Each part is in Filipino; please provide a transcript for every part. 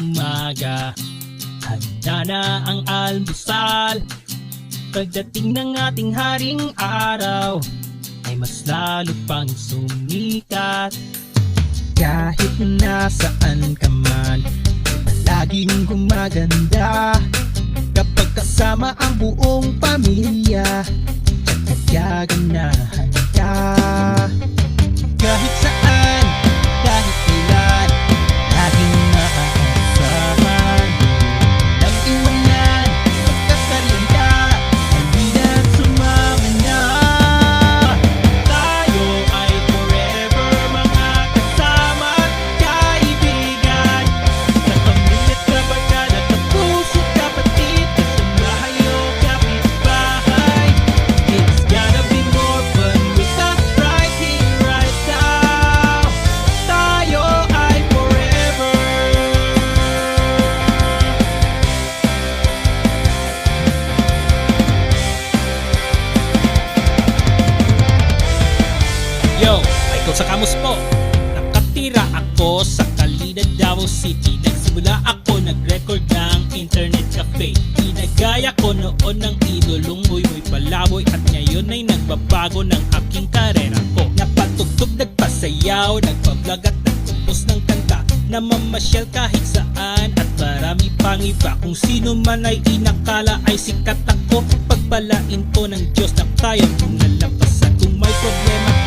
umaga. Handa na ang almusal. Pagdating ng ating haring araw Ay mas lalo pang sumikat. Kahit nasaan ka man Palaging gumaganda. Kapag kasama ang buong pamilya Nagaganahan ka sa Kamus po. Nakatira ako sa Calida, Davao City. Nagsimula ako nag-record ng internet cafe. Inagaya ko noon ng idolong Uy Uy Palaboy at ngayon ay nagbabago ng aking karera ko. Napatugtog, nagpasayaw, nagpa-vlog at nagkumpos ng kanta. Namamasyal kahit saan at marami pang iba Kung sino man ay inakala ay sikat ako Pagpalain ko ng Diyos na kaya kong nalampasan Kung may problema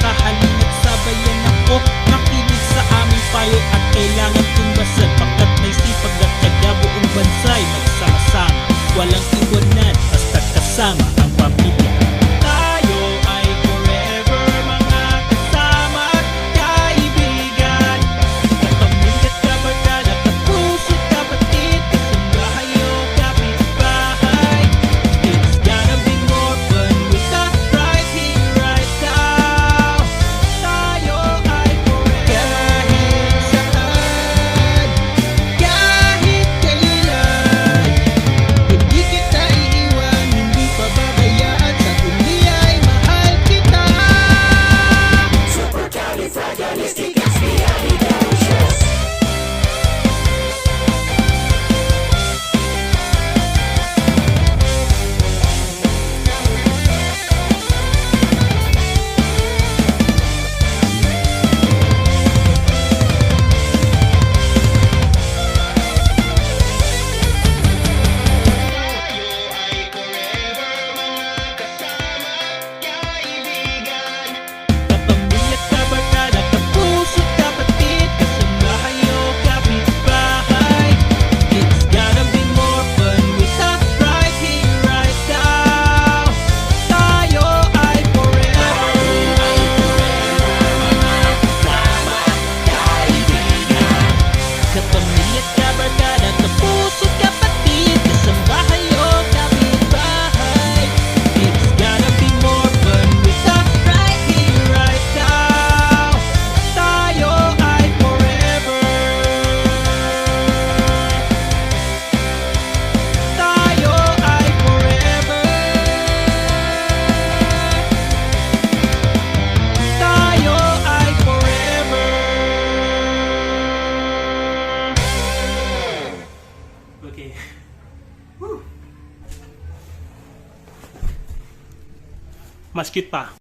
Mas cute pa.